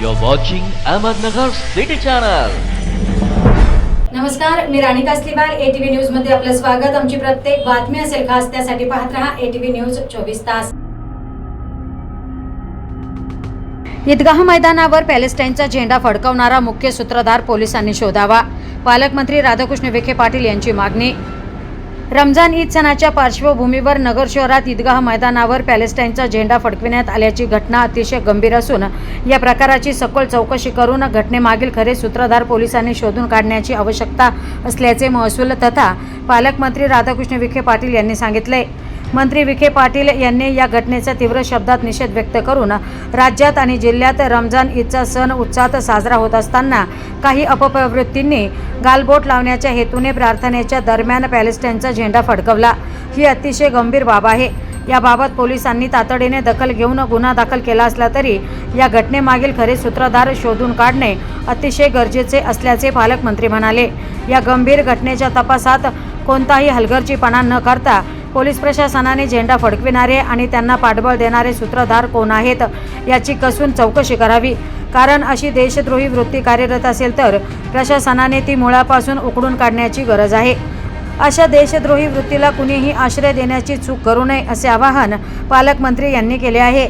You're watching Ahmednagar City Channel. नमस्कार मी राणी कासलीवार ATV न्यूजमध्ये आपलं स्वागत. आमची प्रत्येक बातमी असेल खास त्यासाठी पाहत रहा एटीव्ही न्यूज चोवीस तास. ईदगाह मैदानावर पॅलेस्टाईनचा झेंडा फडकवणारा मुख्य सूत्रधार पोलिसांनी शोधावा. पालकमंत्री राधाकृष्ण विखे पाटील यांची मागणी रमजान ईद सणाच्या पार्श्वभूमीवर नगर शहरात ईदगाह मैदानावर पॅलेस्टाईनचा झेंडा फडकविण्यात आल्याची घटना अतिशय गंभीर असून या प्रकाराची सखोल चौकशी करून घटनेमागील खरे सूत्रधार पोलिसांनी शोधून काढण्याची आवश्यकता असल्याचे महसूल तथा पालकमंत्री राधाकृष्ण विखे पाटील यांनी सांगितले. मंत्री विखे पाटील यांनी या घटनेचा तीव्र शब्दात निषेध व्यक्त करून राज्यात आणि जिल्ह्यात रमजान ईदचा सण उत्साहात साजरा होत असताना काही अपप्रवृत्तींनी गालबोट लावण्याच्या हेतूने प्रार्थनेच्या दरम्यान पॅलेस्टाईनचा झेंडा फडकवला. ही अतिशय गंभीर बाब आहे. याबाबत पोलिसांनी तातडीने दखल घेऊन गुन्हा दाखल केला असला तरी या घटनेमागील खरे सूत्रधार शोधून काढणे अतिशय गरजेचे असल्याचे पालकमंत्री म्हणाले. या गंभीर घटनेच्या तपासात कोणताही हलगर्जीपणा न करता पोलीस प्रशासनाने झेंडा फडकविणारे आणि त्यांना पाठबळ देणारे सूत्रधार कोण आहेत याची कसून चौकशी करावी? कारण अशी देशद्रोही वृत्ती कार्यरत असेल तर प्रशासनाने ती मुळापासून उकडून काढण्याची गरज आहे. अशा देशद्रोही वृत्तीला कुणीही आश्रय देण्याची चूक करू नये असे आवाहन पालकमंत्री यांनी केले आहे.